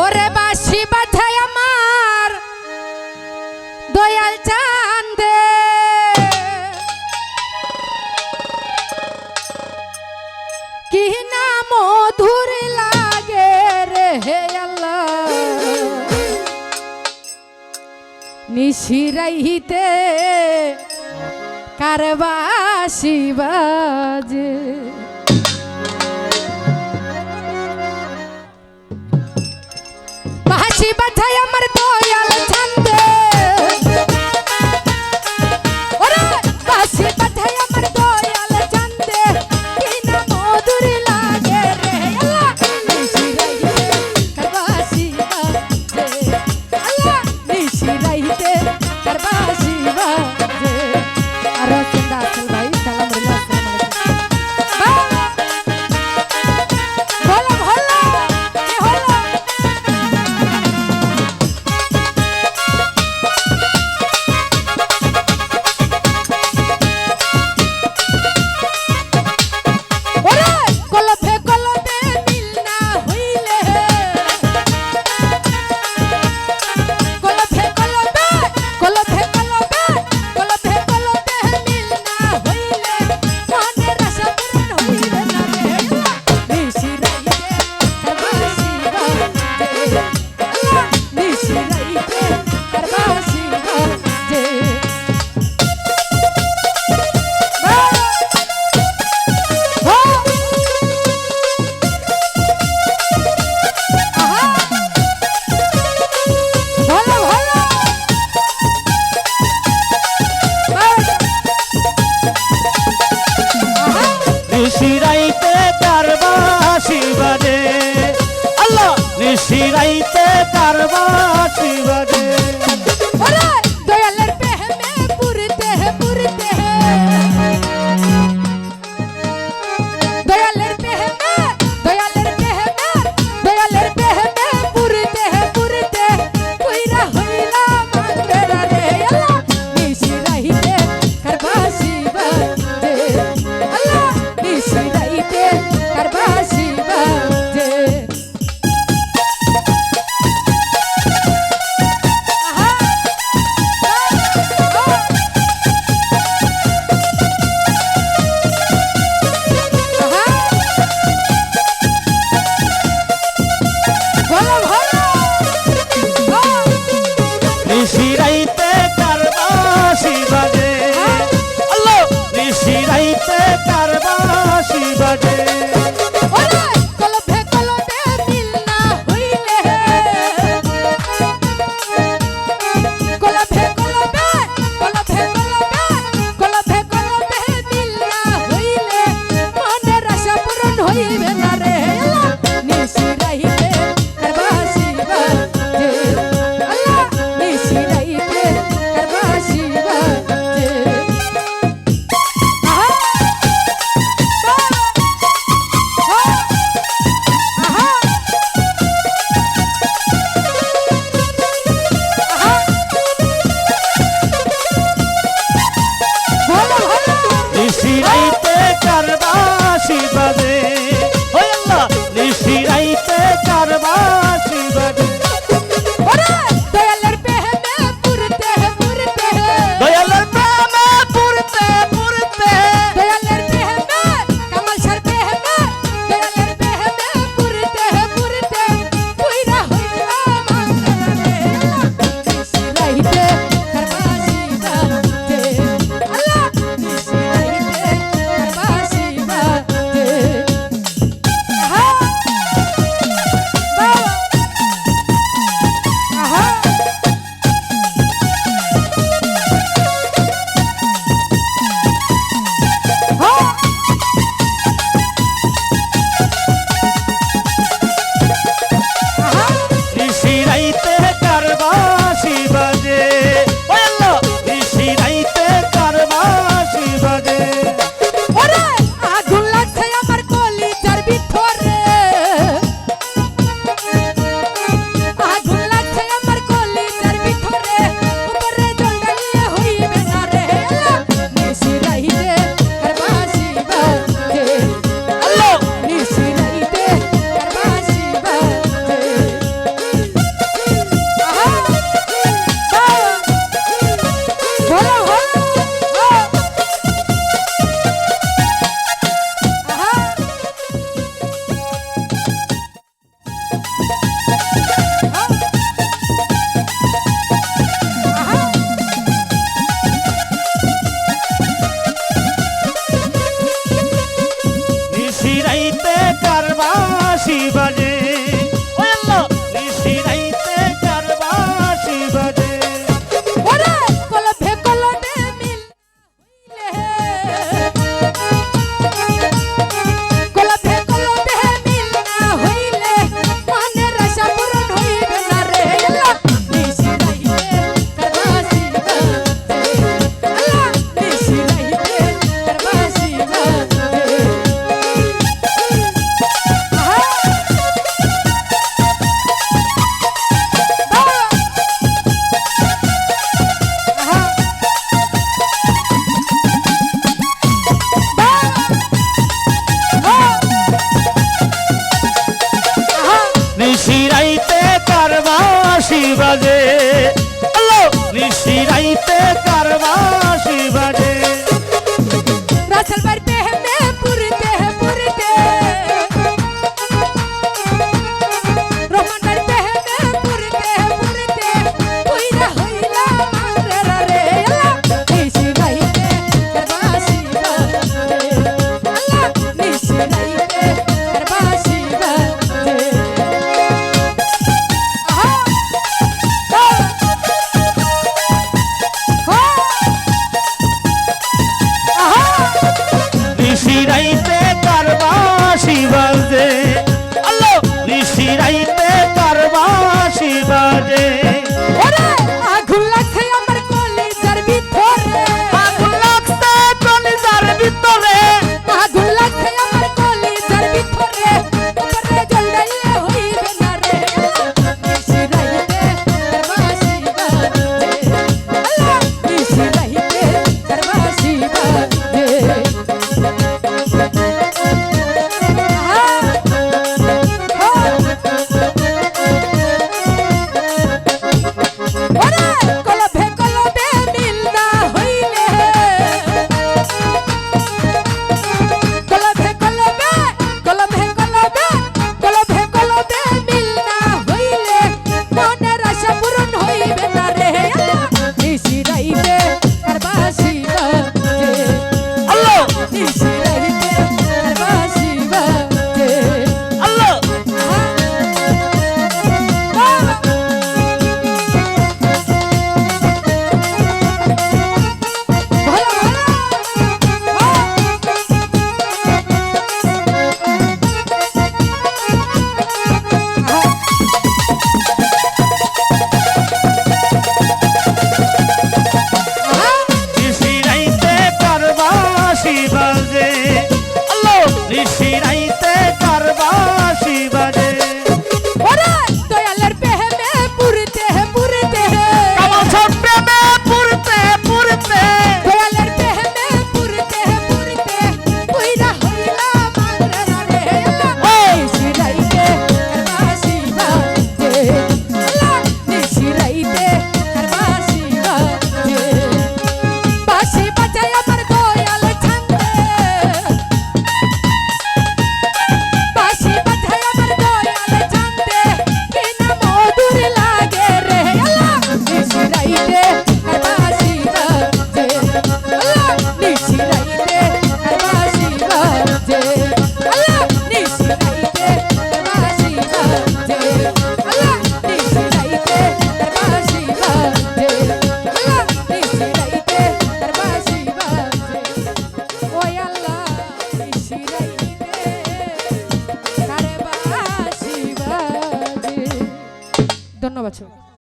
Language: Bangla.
ওরে বাসি বাধায় আমার দয়াল চান্দে কি না মধুর লাগে রে হে আল্লাহ। নিশিরাইতে কারবাসি বাজে। বাজায় আমার নিশিরাইতে কারবাসি বাজে। আল্লাহ নিশিরাইতে কারবাসি বাজে।